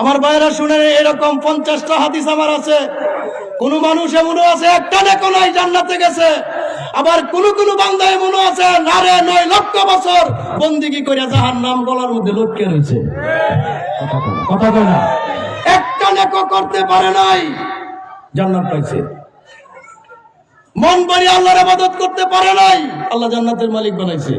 আমার ভাইরা শুনে এরকম পঞ্চাশটা হাতিস আমার আছে। কোন মানুষ এমনও আছে একটা না নাই জান্নাতে গেছে। আবার কোন কোন বান্ধা এমন আছে, নারে নয় লক্ষ বছর বন্দিগি করে যাহার নাম গলার মধ্যে লটকে রয়েছে। কথা কথা এক নেকো করতে পারে নাই। জান্নাত পাইছে। মন আল্লাহর আবাদত করতে পারে নাই। আল্লাহ জান্নাতের মালিক বানাইছে।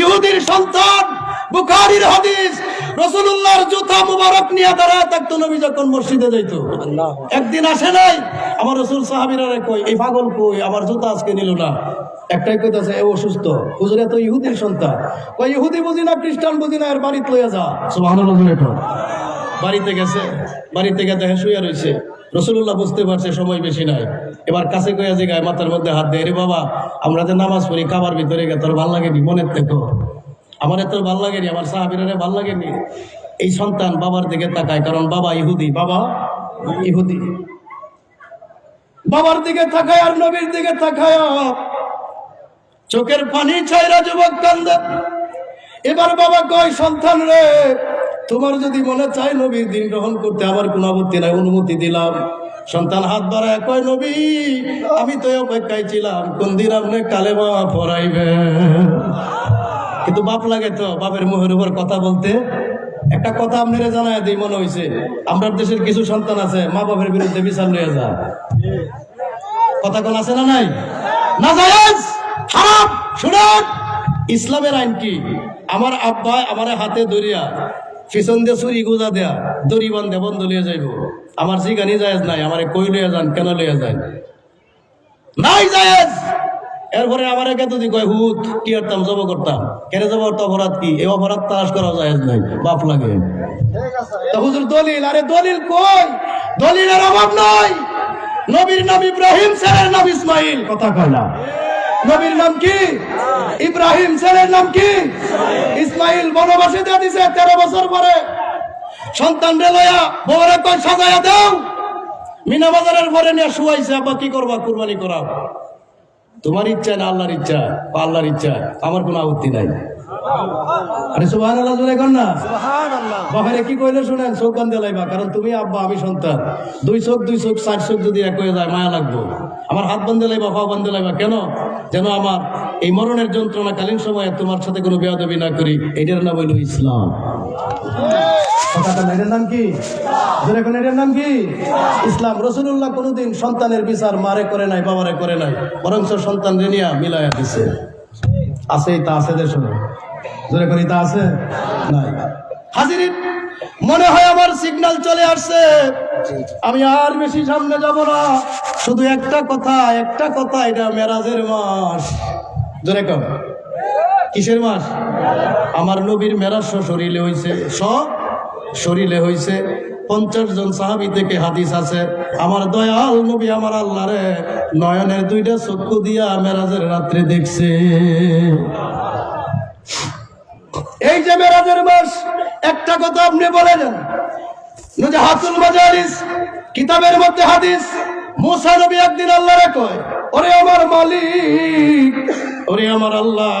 ইহুদির সন্তান বুখারীর হাদিস রাসূলুল্লাহর জুতা মুবারক নিয়ে দাঁড়ায় থাকতো নবী যখন মসজিদে যাইতো। একদিন আসে নাই আমার রসুল সাহাবীরা কই এই পাগল কই? আমার জুতা আজকে নিল না। একটাই কইতাছে এ অসুস্থ। হুজুরে তো ইহুদির সন্তান। কই ইহুদি বুঝি না খ্রিস্টান বুঝি না এর বাড়িতে লইয়া যা। সুবহানাল্লাহ। বাড়িতে গেছে বাড়িতে গিয়ে দেখে শুয়ে রয়েছে। রসুল্লাহ বুঝতে পারছে সময় বেশি নাই। এবার কাছে কইয়া যে গায়ে মাথার মধ্যে হাত দেয়, রে বাবা, আমরা যে নামাজ পড়ি খাবার ভিতরে গে তোর ভালো লাগেনি, মনের থেকে আমার এত ভালো লাগেনি, আমার সাহাবিরারে ভালো লাগেনি। এই সন্তান বাবার দিকে তাকায়, কারণ বাবা ইহুদি। বাবা ইহুদি। বাবার দিকে তাকায় আর নবীর দিকে তাকায়। চোখের পানি ছাইরা যুবক কান্দে। এবার বাবা কয়, সন্তান রে তোমার যদি মনে চায় নবীর দিন গ্রহণ করতে আমার কোনো আপত্তি নাই, অনুমতি দিলাম। সন্তান হাত বাড়ায়, কয় নবী, আমি তো অপেক্ষায় ছিলাম, কোন দিন আপনি কালেমা পড়াইবেন? কিন্তু বাপ লাগে তো, বাপের মুখের উপর কথা বলতে। একটা কথা আপনারা জানায় দিই, মনে হয়েছে আমরা দেশের কিছু সন্তান আছে, মা বাপের বিরুদ্ধে বিচার লইয়া যায় কথা কোন আছে না নাই? না ইসলামের আইন কি? আমার আব্বা আমার হাতে দরিয়া পিছন দিয়ে ছুরি গুজা দেয়া, দড়ি বান্ধে বন্ধ লিয়ে যাইব। আমার জিগানি জায়েজ নাই, আমারে কই লইয়া যান, কেন লইয়া যান? নাই জায়েজ! এরপরে আমার একে যদি কয়, হুত, কি করতাম জব করতাম? কেন জব করতাম অপরাধ কি? এই অপরাধ তালাশ করা জায়েজ নাই বাপ লাগে। হুজুর, দলিল, আরে দলিল কই? দলিলের অভাব নাই। নবীর নাম ইব্রাহিম ছেলের নাম ইসমাইল। কথা কয় না। নবীর নাম কি? ইব্রাহিম ছেলের নাম কি? ইসমাইল বনবাসী দিয়ে দিছে তেরো বছর পরে। সন্তান রে লয়া বউরে কয় সাজায়া দাও। মিনা বাজারের পরে নিয়ে শুয়াইছে আব্বা কি করবা? কুরবানি করাও। তোমার ইচ্ছা না আল্লাহর ইচ্ছা? বা আল্লাহর ইচ্ছা? আমার কোনো আপত্তি নাই। আরে সুবহান আল্লাহ জোরে কর না। বাবারে কি কইলে শুনেন? চোখ লাইবা কারণ তুমি আব্বা আমি সন্তান। দুই চোখ দুই চোখ চার চোখ যদি এক হয়ে যায় মায়া লাগবো। আমার হাত বান্ধে লাইবা পা বান্ধে লাইবা। কেন? যেন আমার এই মরণের যন্ত্রণাকালীন সময়ে তোমার সাথে কোনো বেয়াদবি না করি। এটার নাম হইল ইসলাম। মনে হয় আমার সিগন্যাল চলে আসছে। আমি আর বেশি সামনে যাব না। শুধু একটা কথা একটা কথা, এটা মেরাজের মাস। কিসের মাস? আমার নবীর মেরাজ শরীরে হইছে সব শরীরে হইছে পঞ্চাশ জন সাহাবি থেকে হাদিস আছে। আমার দয়াল নবী আমার আল্লাহ রে, নয়নের দুইটা চক্ষু দিয়া মেরাজের রাত্রে দেখছে। এই যে মেরাজের মাস, একটা কথা আপনি বলে যান হাতুল মাজালিস, কিতাবের মধ্যে হাদিস। মুসা নবী একদিন আল্লাহরে কয়, ওরে আমার মালিক, ওরে আমার আল্লাহ,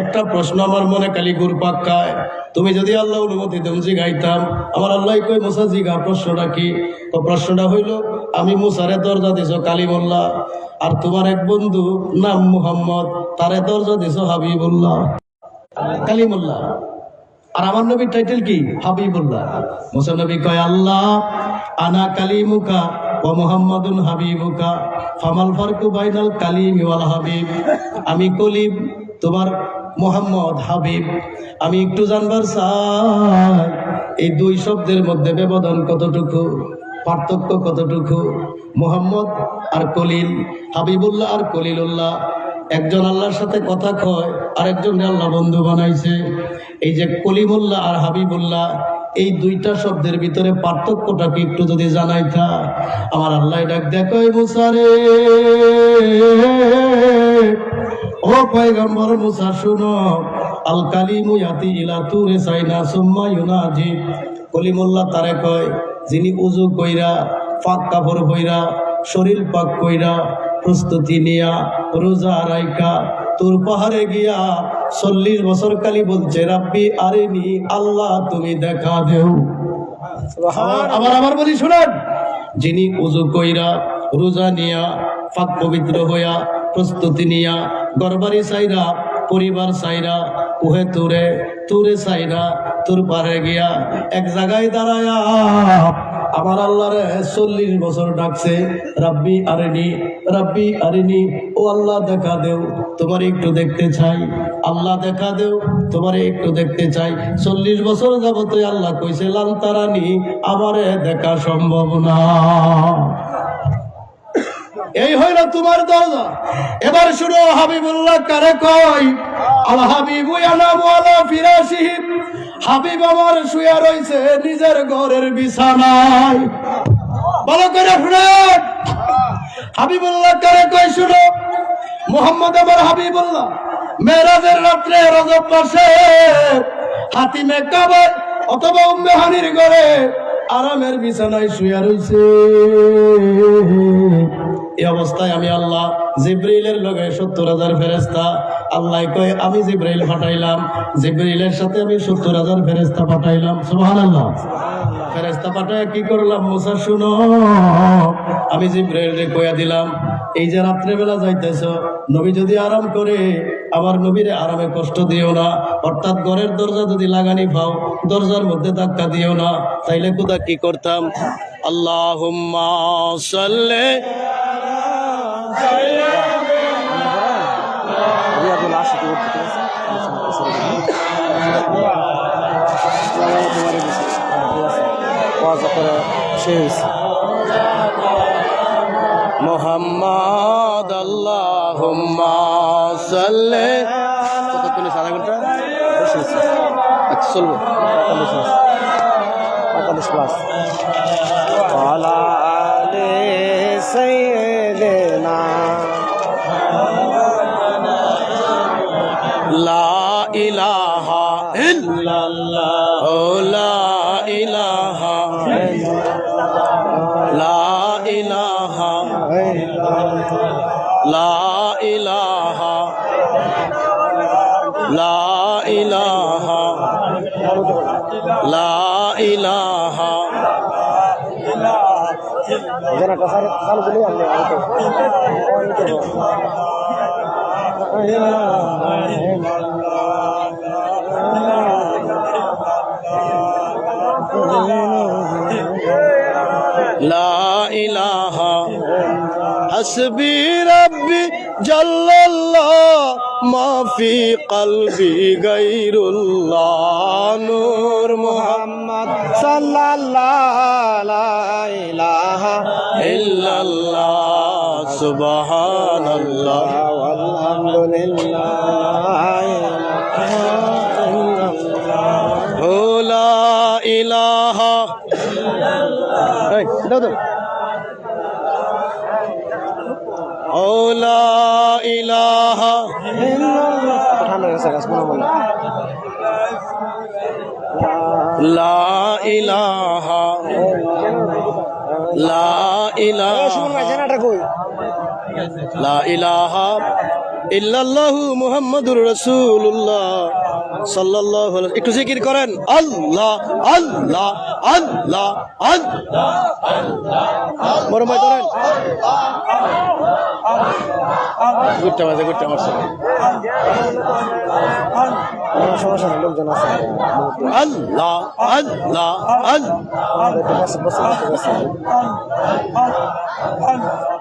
একটা প্রশ্ন আমার মনে কালি গুর পাক্কায় তুমি যদি আল্লাহ অনুমতি দেন জিগাইতাম, আমার আল্লাহ কই মুসা, জিগা, প্রশ্নটা কি? তো প্রশ্নটা হইল, আমি মুসারে দরজা দিছ কালিমুল্লাহ, আর তোমার এক বন্ধু নাম মুহাম্মদ, তারে দরজা দিছ হাবিবুল্লাহ। কালিমুল্লাহ। আর আমার নবীর টাইটেল কি? হাবি হাবিবুল্লাহ। মুসা নবী কয়, আল্লাহ, আনা কালিমুকা মুহাম্মাদুন হাবিবুকা, ফামাল ফারকু বাইনাল কালিম হাবিব। আমি কলিম তোমার মোহাম্মদ হাবিব। আমি একটু জানবার চাই, এই দুই শব্দের মধ্যে ব্যবধান কতটুকু, পার্থক্য কতটুকু? মোহাম্মদ আর কলিল, হাবিবুল্লাহ আর কলিলুল্লাহ। একজন আল্লাহর সাথে কথা কয়, আরেকজন আল্লাহ বন্ধু বানাইছে। এই যে কলিমুল্লাহ আর হাবিবুল্লাহ এই দুইটা শব্দের ভিতরে পার্থক্যটা কি একটু যদি জানাইতা আমার আল্লাহ ডাক দেখো মুসারে ও পয়গম্বর মুসা, শুনো। আল কালিমু ইয়াতি ইলা তুরে সাইনা সুম্মা ইউনাজি। কলিমুল্লাহ তারে কয়, যিনি উজু কইরা, পাক কাপড় হইরা শরীর পাক কইরা প্রস্তুতি নিয়া, রোজা রাইকা তোর পাহাড়ে গিয়া চল্লিশ বছর কালি বলছে রাব্বি আরেনি আল্লাহ তুমি দেখা দেও। আবার আবার আবার বলি শুনেন যিনি উজু কইরা রোজা নিয়া পাক পবিত্র হইয়া প্রস্তুতি নিয়া গরবারি সাইরা পরিবার সাইরা উহে তুরে তুরে সাইরা তোর পারে গিয়া এক জায়গায় দাঁড়ায়া আমার আল্লাহরে চল্লিশ বছর ডাকছে, রাব্বি আরেনি রাব্বি আরেনি, ও আল্লাহ দেখা দেও, তোমার একটু দেখতে চাই, আল্লাহ দেখা দেও, তোমার একটু দেখতে চাই। চল্লিশ বছর যাবত আল্লাহ কইছে লান্তারানি আমারে দেখা সম্ভব না। এই হইল তোমার দরজা। এবার শুনো, হাবিবুল্লাহ কারে কয়, আল হাবিবু আলা ফিরাশিহি হাবিব আমার শুয়ে রইছে নিজের ঘরের বিছানায়। ভালো করে শুনেন। হাবিবুল্লাহ কারে কই শুনো? মোহাম্মদ আমার হাবিবুল্লাহ, মেরাজের রাত্রে রজব মাসে হাতিমে কাবার অথবা উম্মে হানির ঘরে আরামের বিছানায় শুয়ে রইছে। এই অবস্থায় আমি আল্লাহ জিব্রাইলের লগে সত্তর হাজার ফেরেস্তা আল্লাহ কয়, আমি জিব্রাইল পাঠাইলাম। জিব্রাইলের সাথে আমি সত্তর হাজার ফেরেস্তা পাঠাইলাম। সুবহানাল্লাহ। ফেরেস্তা পাঠায় কি করলাম মুসা, শুনো। আমি জিব্রাইল রে কয়া দিলাম, এই যে রাত্রেবেলা যাইতেছ, নবী যদি আরাম করে, আমার নবীরে আরামে কষ্ট দিও না। অর্থাৎ ঘরের দরজা যদি লাগানি পাও, দরজার মধ্যে ধাক্কা দিও না। তাইলে কোথা কি করতাম? আল্লাহ ভোট দিতে গেছে ইলেকশন প্রচারের জন্য করে সে হয়েছে মোহাম্মদ আল্লাহ সাল্লে। কতক্ষণ আধা ঘণ্টা? চলবো। পঁয়তাল্লিশ পঁয়তাল্লিশ প্লাস আলা আলে illallah oh la ilaha la ilaha la ilaha la ilaha la ilaha জনাটা চালু করলেই আপনি ইলাহা ইলাহা لا إله حسبي ربي جل الله ما في قلبي غير الله نور محمد صلى الله لا إله إلا الله سبحان الله والحمد لله ইলাহা লা ইলাহা লা ইলাহা লা ইলাহা ইল্লাল্লাহু মুহাম্মাদুর রাসূলুল্লাহ সাল্লাল্লাহু আলাইহি একটু জিকির করেন। আল্লাহ আল্লাহ। আল্লাহ আল্লাহ বড় ভাই ধরেন ঘুরতে মাঝে ঘুরতে আমার সঙ্গে সমস্যা নেই লোকজন আছে আল্লাহ আল্লাহ আল্লাহ।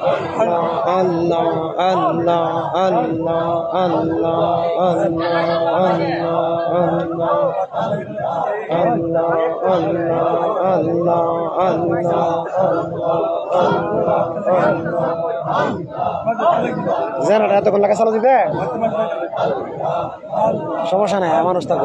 আল্লাহ আল্লাহ আল্লাহ আল্লাহ আল্লাহ আল্লাহ আল্লাহ আল্লাহ আল্লাহ আল্লাহ জেনারেটর এতক্ষণ লাগে চালু দিতে? সমস্যা নাই, মানুষ থাকব।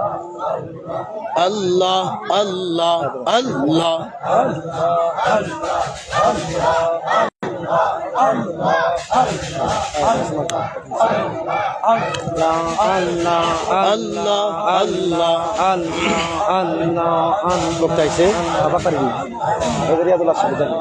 আল্লাহ আল্লাহ আল্লাহ। আল্লাহ চাইছে আবার পারবি ওদের ইয়াদ লাগছে জানি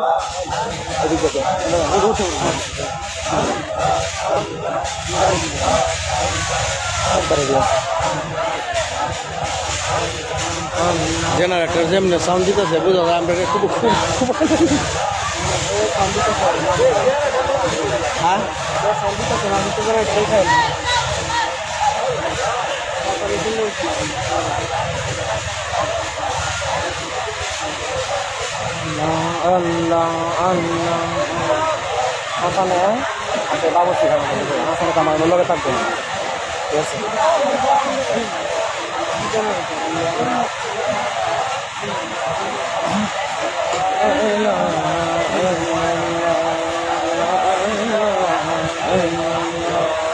জেনারেটর যেমনি সাউন্ড দিতেছে, বুঝা যায় আমরা খুব খুব হ্যাঁ? আল্লাহ আল্লাহ হাসানে আচ্ছা বাবু তো আমার লগে থাকবে ঠিক আছে 哎呀，哎呀，哎呀，哎呀，